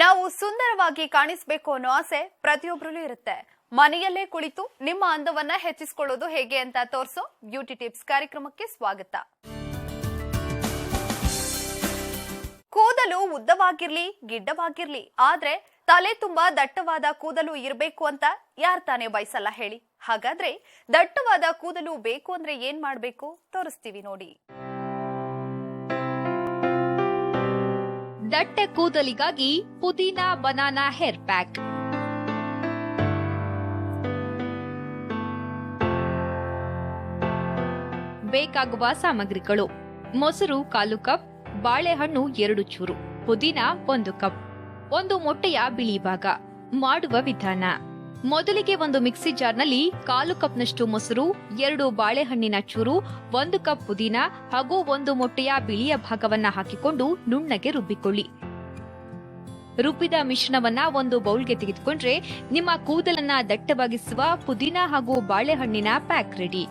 ನಾವು ಸುಂದರವಾಗಿ ಕಾಣಿಸ್ಬೇಕು ಅನ್ನೋ ಆಸೆ ಪ್ರತಿಯೊಬ್ಬರಲ್ಲೂ ಇರುತ್ತೆ. ಮನೆಯಲ್ಲೇ ಕುಳಿತು ನಿಮ್ಮ ಅಂದವನ್ನ ಹೆಚ್ಚಿಸಿಕೊಳ್ಳೋದು ಹೇಗೆ ಅಂತ ತೋರಿಸೋ ಬ್ಯೂಟಿ ಟಿಪ್ಸ್ ಕಾರ್ಯಕ್ರಮಕ್ಕೆ ಸ್ವಾಗತ. ಕೂದಲು ಉದ್ದವಾಗಿರ್ಲಿ, ಗಿಡ್ಡವಾಗಿರ್ಲಿ, ಆದ್ರೆ ತಲೆ ತುಂಬಾ ದಟ್ಟವಾದ ಕೂದಲು ಇರಬೇಕು ಅಂತ ಯಾರ್ ತಾನೇ ಬಯಸಲ್ಲ ಹೇಳಿ. ಹಾಗಾದ್ರೆ ದಟ್ಟವಾದ ಕೂದಲು ಬೇಕು ಅಂದ್ರೆ ಏನ್ ಮಾಡ್ಬೇಕು? ತೋರಿಸ್ತೀವಿ ನೋಡಿ. ದಟ್ಟ ಕೂದಲಿಗಾಗಿ ಪುದೀನಾ ಬನಾನಾ ಹೇರ್ ಪ್ಯಾಕ್. ಬೇಕಾಗುವ ಸಾಮಗ್ರಿಗಳು. ಮೊಸರು ಕಾಲು ಕಪ್, ಬಾಳೆಹಣ್ಣು ಎರಡು ಚೂರು, ಪುದೀನಾ ಒಂದು ಕಪ್. ಒಂದು ಮೊಟ್ಟೆಯ ಬಿಳಿ ಭಾಗ. ಮಾಡುವ ವಿಧಾನ. ಮೊದಲಿಗೆ ಒಂದು ಮಿಕ್ಸಿ ಜಾರ್ನಲ್ಲಿ ಕಾಲು ಕಪ್ನಷ್ಟು ಮೊಸರು, ಎರಡು ಬಾಳೆಹಣ್ಣಿನ ಚೂರು, ಒಂದು ಕಪ್ ಪುದೀನ ಹಾಗೂ ಒಂದು ಮೊಟ್ಟೆಯ ಬಿಳಿಯ ಭಾಗವನ್ನ ಹಾಕಿಕೊಂಡು ನುಣ್ಣಗೆ ರುಬ್ಬಿಕೊಳ್ಳಿ. ರುಬ್ಬಿದ ಮಿಶ್ರಣವನ್ನ ಒಂದು ಬೌಲ್ಗೆ ತೆಗೆದುಕೊಂಡ್ರೆ ನಿಮ್ಮ ಕೂದಲನ್ನ ದಟ್ಟವಾಗಿಸುವ ಪುದೀನ ಹಾಗೂ ಬಾಳೆಹಣ್ಣಿನ ಪ್ಯಾಕ್ ರೆಡಿ.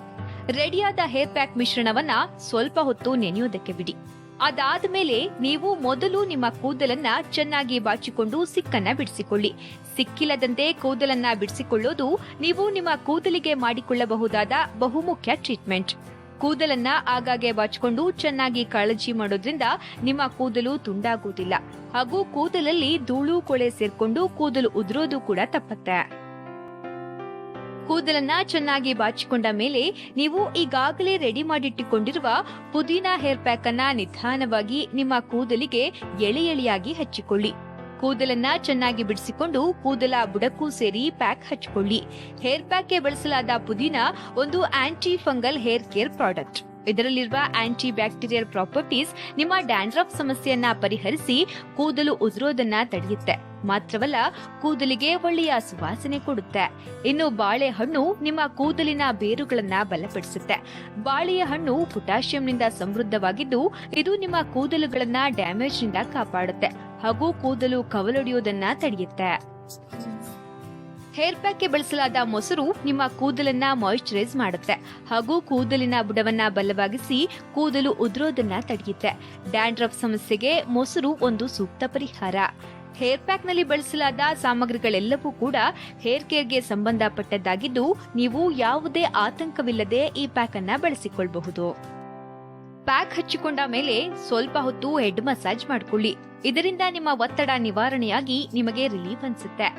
ರೆಡಿಯಾದ ಹೇರ್ ಪ್ಯಾಕ್ ಮಿಶ್ರಣವನ್ನ ಸ್ವಲ್ಪ ಹೊತ್ತು ನೆನೆಯೋದಕ್ಕೆ ಬಿಡಿ. ಅದಾದ್ಮೇಲೆ ನೀವು ಮೊದಲು ನಿಮ್ಮ ಕೂದಲನ್ನ ಚೆನ್ನಾಗಿ ಬಾಚಿಕೊಂಡು ಸಿಕ್ಕನ್ನ ಬಿಡಿಸಿಕೊಳ್ಳಿ. ಸಿಕ್ಕಿಲ್ಲದಂತೆ ಕೂದಲನ್ನ ಬಿಡಿಸಿಕೊಳ್ಳೋದು ನೀವು ನಿಮ್ಮ ಕೂದಲಿಗೆ ಮಾಡಿಕೊಳ್ಳಬಹುದಾದ ಬಹುಮುಖ್ಯ ಟ್ರೀಟ್ಮೆಂಟ್. ಕೂದಲನ್ನ ಆಗಾಗ್ಗೆ ಬಾಚಿಕೊಂಡು ಚೆನ್ನಾಗಿ ಕಾಳಜಿ ಮಾಡೋದ್ರಿಂದ ನಿಮ್ಮ ಕೂದಲು ತುಂಡಾಗುವುದಿಲ್ಲ. ಹಾಗೂ ಕೂದಲಲ್ಲಿ ಧೂಳು, ಕೊಳೆ ಸೇರ್ಕೊಂಡು ಕೂದಲು ಉದುರೋದು ಕೂಡ ತಪ್ಪತ್ತೆ. ಕೂದಲನ್ನ ಚೆನ್ನಾಗಿ ಬಾಚಿಕೊಂಡ ಮೇಲೆ ನೀವು ಈಗಾಗಲೇ ರೆಡಿ ಮಾಡಿಟ್ಟುಕೊಂಡಿರುವ ಪುದೀನಾ ಹೇರ್ ಪ್ಯಾಕ್ ಅನ್ನ ನಿಧಾನವಾಗಿ ನಿಮ್ಮ ಕೂದಲಿಗೆ ಎಳೆ ಎಳೆಯಾಗಿ ಹಚ್ಚಿಕೊಳ್ಳಿ. ಕೂದಲನ್ನ ಚೆನ್ನಾಗಿ ಬಿಡಿಸಿಕೊಂಡು ಕೂದಲ ಬುಡಕ್ಕೂ ಸೇರಿ ಪ್ಯಾಕ್ ಹಚ್ಚಿಕೊಳ್ಳಿ. ಹೇರ್ ಪ್ಯಾಕ್ಗೆ ಬಳಸಲಾದ ಪುದೀನಾ ಒಂದು anti fungal hair care product ಇದರಲ್ಲಿರುವ ಆಂಟಿ ಬ್ಯಾಕ್ಟೀರಿಯಲ್ ಪ್ರಾಪರ್ಟೀಸ್ ನಿಮ್ಮ ಡ್ಯಾಂಡ್ರಫ್ ಸಮಸ್ಯೆಯನ್ನ ಪರಿಹರಿಸಿ ಕೂದಲು ಉದುರೋದನ್ನ ತಡೆಯುತ್ತೆ. ಮಾತ್ರವಲ್ಲ, ಕೂದಲಿಗೆ ಒಳ್ಳೆಯ ಸುವಾಸನೆ ಕೊಡುತ್ತೆ. ಇನ್ನು ಬಾಳೆಹಣ್ಣು ನಿಮ್ಮ ಕೂದಲಿನ ಬೇರುಗಳನ್ನ ಬಲಪಡಿಸುತ್ತೆ. ಬಾಳೆಯ ಹಣ್ಣು ಪೊಟ್ಯಾಷಿಯಂನಿಂದ ಸಮೃದ್ಧವಾಗಿದ್ದು, ಇದು ನಿಮ್ಮ ಕೂದಲುಗಳನ್ನ ಡ್ಯಾಮೇಜ್ನಿಂದ ಕಾಪಾಡುತ್ತೆ. ಹಾಗೂ ಕೂದಲು ಕವಲೊಡೆಯುವುದನ್ನ ತಡೆಯುತ್ತೆ. ಹೇರ್ ಪ್ಯಾಕ್ಗೆ ಬಳಸಲಾದ ಮೊಸರು ನಿಮ್ಮ ಕೂದಲನ್ನ ಮಾಯಿಶ್ಚರೈಸ್ ಮಾಡುತ್ತೆ. ಹಾಗೂ ಕೂದಲಿನ ಬುಡವನ್ನ ಬಲವಾಗಿಸಿ ಕೂದಲು ಉದುರೋದನ್ನ ತಡೆಯುತ್ತೆ. ಡ್ಯಾಂಡ್ರಫ್ ಸಮಸ್ಯೆಗೆ ಮೊಸರು ಒಂದು ಸೂಕ್ತ ಪರಿಹಾರ. ಹೇರ್ ಪ್ಯಾಕ್ನಲ್ಲಿ ಬಳಸಲಾದ ಸಾಮಗ್ರಿಗಳೆಲ್ಲವೂ ಕೂಡ ಹೇರ್ ಕೇರ್ಗೆ ಸಂಬಂಧಪಟ್ಟದ್ದಾಗಿದ್ದು, ನೀವು ಯಾವುದೇ ಆತಂಕವಿಲ್ಲದೆ ಈ ಪ್ಯಾಕ್ ಅನ್ನ ಬಳಸಿಕೊಳ್ಳಬಹುದು. ಪ್ಯಾಕ್ ಹಚ್ಚಿಕೊಂಡ ಮೇಲೆ ಸ್ವಲ್ಪ ಹೊತ್ತು ಹೆಡ್ ಮಸಾಜ್ ಮಾಡಿಕೊಳ್ಳಿ. ಇದರಿಂದ ನಿಮ್ಮ ಒತ್ತಡ ನಿವಾರಣೆಯಾಗಿ ನಿಮಗೆ ರಿಲೀಫ್ ಅನ್ಸುತ್ತೆ.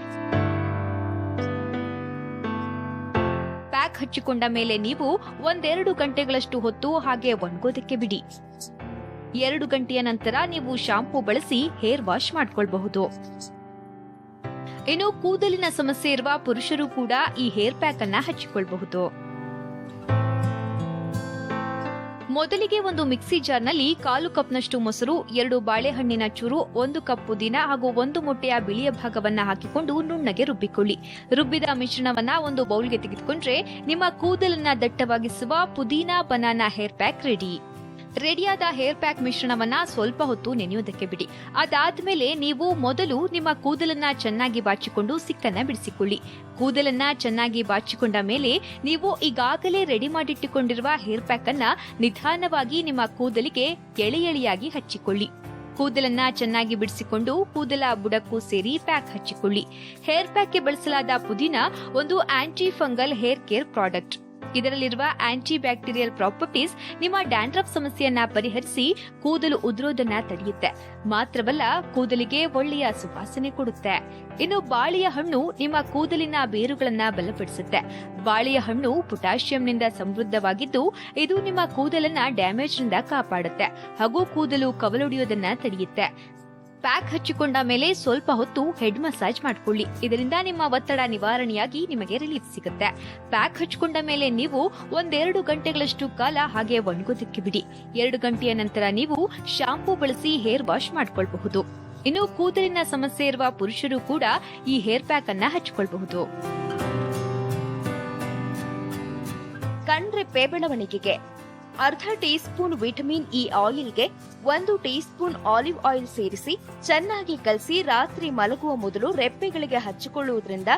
ಪ್ಯಾಕ್ ಹಚ್ಚಿಕೊಂಡ ಮೇಲೆ ನೀವು ಒಂದೆರಡು ಗಂಟೆಗಳಷ್ಟು ಹೊತ್ತು ಹಾಗೆ ಒಣಗೋದಕ್ಕೆ ಬಿಡಿ. ಎರಡು ಗಂಟೆಯ ನಂತರ ನೀವು ಶಾಂಪೂ ಬಳಸಿ ಹೇರ್ ವಾಶ್ ಮಾಡಿಕೊಳ್ಬಹುದು. ಇನ್ನು ಕೂದಲಿನ ಸಮಸ್ಯೆ ಇರುವ ಪುರುಷರು ಕೂಡ ಈ ಹೇರ್ ಪ್ಯಾಕ್ ಅನ್ನ ಹಚ್ಚಿಕೊಳ್ಳಬಹುದು ಮೊದಲಿಗೆ ಒಂದು ಮಿಕ್ಸಿ ಜಾರ್ನಲ್ಲಿ ಕಾಲು ಕಪ್ನಷ್ಟು ಮೊಸರು, ಎರಡು ಬಾಳೆಹಣ್ಣಿನ ಚೂರು, ಒಂದು ಕಪ್ ಪುದೀನ ಹಾಗೂ ಒಂದು ಮೊಟ್ಟೆಯ ಬಿಳಿಯ ಭಾಗವನ್ನ ಹಾಕಿಕೊಂಡು ನುಣ್ಣಗೆ ರುಬ್ಬಿಕೊಳ್ಳಿ. ರುಬ್ಬಿದ ಮಿಶ್ರಣವನ್ನ ಒಂದು ಬೌಲ್ಗೆ ತೆಗೆದುಕೊಂಡ್ರೆ ನಿಮ್ಮ ಕೂದಲನ್ನ ದಟ್ಟವಾಗಿಸುವ ಪುದೀನಾ, ಬನಾನಾ ಹೇರ್ ಪ್ಯಾಕ್ ರೆಡಿ. ರೆಡಿಯಾದ ಹೇರ್ ಪ್ಯಾಕ್ ಮಿಶ್ರಣವನ್ನ ಸ್ವಲ್ಪ ಹೊತ್ತು ನೆನೆಯೋದಕ್ಕೆ ಬಿಡಿ. ಅದಾದ್ಮೇಲೆ ನೀವು ಮೊದಲು ನಿಮ್ಮ ಕೂದಲನ್ನ ಚೆನ್ನಾಗಿ ಬಾಚಿಕೊಂಡು ಸಿಕ್ಕನ್ನ ಬಿಡಿಸಿಕೊಳ್ಳಿ. ಕೂದಲನ್ನ ಚೆನ್ನಾಗಿ ಬಾಚಿಕೊಂಡ ಮೇಲೆ ನೀವು ಈಗಾಗಲೇ ರೆಡಿ ಮಾಡಿಟ್ಟುಕೊಂಡಿರುವ ಹೇರ್ ಪ್ಯಾಕ್ ಅನ್ನ ನಿಧಾನವಾಗಿ ನಿಮ್ಮ ಕೂದಲಿಗೆ ಎಳೆ ಎಳೆಯಾಗಿ ಹಚ್ಚಿಕೊಳ್ಳಿ. ಕೂದಲನ್ನ ಚೆನ್ನಾಗಿ ಬಿಡಿಸಿಕೊಂಡು ಕೂದಲ ಬುಡಕ್ಕೂ ಸೇರಿ ಪ್ಯಾಕ್ ಹಚ್ಚಿಕೊಳ್ಳಿ. ಹೇರ್ ಪ್ಯಾಕ್ಗೆ ಬಳಸಲಾದ ಪುದೀನ ಒಂದು anti fungal hair care product. ಇದರಲ್ಲಿರುವ ಆಂಟಿ ಬ್ಯಾಕ್ಟೀರಿಯಲ್ ಪ್ರಾಪರ್ಟೀಸ್ ನಿಮ್ಮ ಡ್ಯಾಂಡ್ರಫ್ ಸಮಸ್ಯೆಯನ್ನ ಪರಿಹರಿಸಿ ಕೂದಲು ಉದುರೋದನ್ನ ತಡೆಯುತ್ತೆ. ಮಾತ್ರವಲ್ಲ, ಕೂದಲಿಗೆ ಒಳ್ಳೆಯ ಸುವಾಸನೆ ಕೊಡುತ್ತೆ. ಇನ್ನು ಬಾಳೆಯ ಹಣ್ಣು ನಿಮ್ಮ ಕೂದಲಿನ ಬೇರುಗಳನ್ನ ಬಲಪಡಿಸುತ್ತೆ. ಬಾಳೆಯ ಹಣ್ಣು ಪೊಟ್ಯಾಷಿಯಂನಿಂದ ಸಮೃದ್ಧವಾಗಿದ್ದು, ಇದು ನಿಮ್ಮ ಕೂದಲನ್ನ ಡ್ಯಾಮೇಜ್ನಿಂದ ಕಾಪಾಡುತ್ತೆ. ಹಾಗೂ ಕೂದಲು ಕವಲೊಡೆಯೋದನ್ನ ತಡೆಯುತ್ತೆ. ಪ್ಯಾಕ್ ಹಚ್ಚಿಕೊಂಡ ಮೇಲೆ ಸ್ವಲ್ಪ ಹೊತ್ತು ಹೆಡ್ ಮಸಾಜ್ ಮಾಡಿಕೊಳ್ಳಿ. ಇದರಿಂದ ನಿಮ್ಮ ಒತ್ತಡ ನಿವಾರಣೆಯಾಗಿ ನಿಮಗೆ ರಿಲೀಫ್ ಸಿಗುತ್ತೆ. ಪ್ಯಾಕ್ ಹಚ್ಚಿಕೊಂಡ ಮೇಲೆ ನೀವು ಒಂದೆರಡು ಗಂಟೆಗಳಷ್ಟು ಕಾಲ ಹಾಗೆ ಒಣಗೋದಕ್ಕೆ ಬಿಡಿ. ಎರಡು ಗಂಟೆಯ ನಂತರ ನೀವು ಶಾಂಪೂ ಬಳಸಿ ಹೇರ್ ವಾಶ್ ಮಾಡಿಕೊಳ್ಳಬಹುದು ಇನ್ನು ಕೂದಲಿನ ಸಮಸ್ಯೆ ಇರುವ ಪುರುಷರು ಕೂಡ ಈ ಹೇರ್ ಪ್ಯಾಕ್ ಅನ್ನ ಹಚ್ಚಿಕೊಳ್ಳಬಹುದು ಕಣ್ರೆಪ್ಪೆ ಬೆಳವಣಿಗೆಗೆ ಅರ್ಧ ಟೀ ಸ್ಪೂನ್ ವಿಟಮಿನ್ ಇ ಆಯಿಲ್ಗೆ ಒಂದು ಟೀ ಸ್ಪೂನ್ ಆಲಿವ್ ಆಯಿಲ್ ಸೇರಿಸಿ ಚೆನ್ನಾಗಿ ಕಲಸಿ ರಾತ್ರಿ ಮಲಗುವ ಮೊದಲು ರೆಪ್ಪೆಗಳಿಗೆ ಹಚ್ಚಿಕೊಳ್ಳುವುದರಿಂದ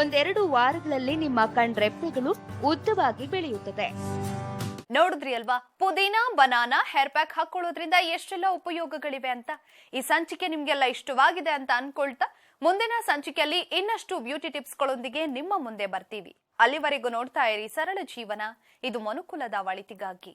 ಒಂದೆರಡು ವಾರಗಳಲ್ಲಿ ನಿಮ್ಮ ಕಣ್ ರೆಪ್ಪೆಗಳು ಉದ್ದವಾಗಿ ಬೆಳೆಯುತ್ತದೆ. ನೋಡಿದ್ರಿ ಅಲ್ವಾ? ಪುದೀನಾ, ಬನಾನಾ ಹೇರ್ ಪ್ಯಾಕ್ ಹಾಕೊಳ್ಳೋದ್ರಿಂದ ಎಷ್ಟೆಲ್ಲ ಉಪಯೋಗಗಳಿವೆ ಅಂತ. ಈ ಸಂಚಿಕೆ ನಿಮ್ಗೆಲ್ಲ ಇಷ್ಟವಾಗಿದೆ ಅಂತ ಅನ್ಕೊಳ್ತಾ ಮುಂದಿನ ಸಂಚಿಕೆಯಲ್ಲಿ ಇನ್ನಷ್ಟು ಬ್ಯೂಟಿ ಟಿಪ್ಸ್ಗಳೊಂದಿಗೆ ನಿಮ್ಮ ಮುಂದೆ ಬರ್ತೀವಿ. ಅಲ್ಲಿವರೆಗೂ ನೋಡ್ತಾ ಇರಿ ಸರಳ ಜೀವನ. ಇದು ಮನುಕುಲದ ಒಳಿತಿಗಾಗಿ